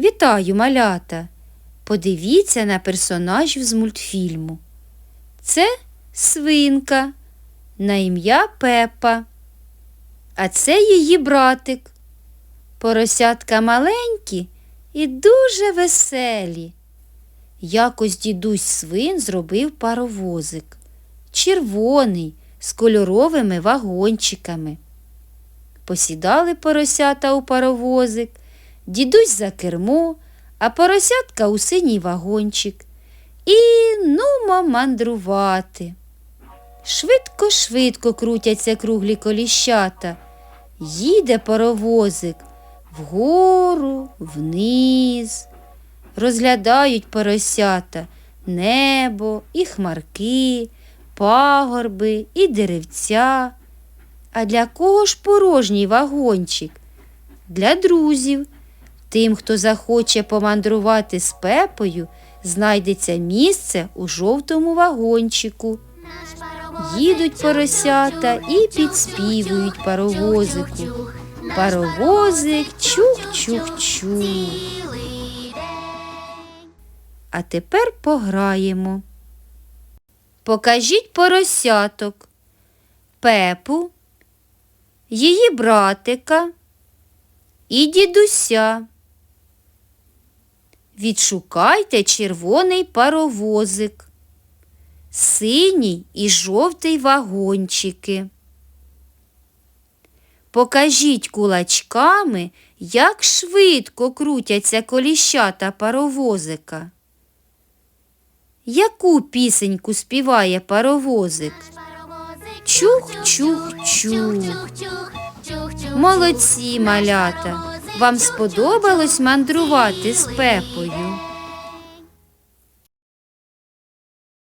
Вітаю, малята! Подивіться на персонажів з мультфільму. Це свинка на ім'я Пепа. А це її братик. Поросятка маленькі і дуже веселі. Якось дідусь свин зробив паровозик. Червоний, з кольоровими вагончиками. Посідали поросята у паровозик, дідусь за кермо, а поросятка у синій вагончик. І нумо мандрувати. Швидко-швидко крутяться круглі коліщата. Їде паровозик вгору, вниз. Розглядають поросята небо і хмарки, пагорби і деревця. А для кого ж порожній вагончик? Для друзів. Тим, хто захоче помандрувати з пепою, знайдеться місце у жовтому вагончику. Їдуть поросята і підспівують паровозику. Паровозик чух-чух-чух. А тепер пограємо. Покажіть поросяток, пепу, її братика і дідуся. Відшукайте червоний паровозик, синій і жовтий вагончики. Покажіть кулачками, як швидко крутяться коліщата паровозика. Яку пісеньку співає паровозик? Чух-чух-чух. Молодці, малята! Вам сподобалось мандрувати з пепою?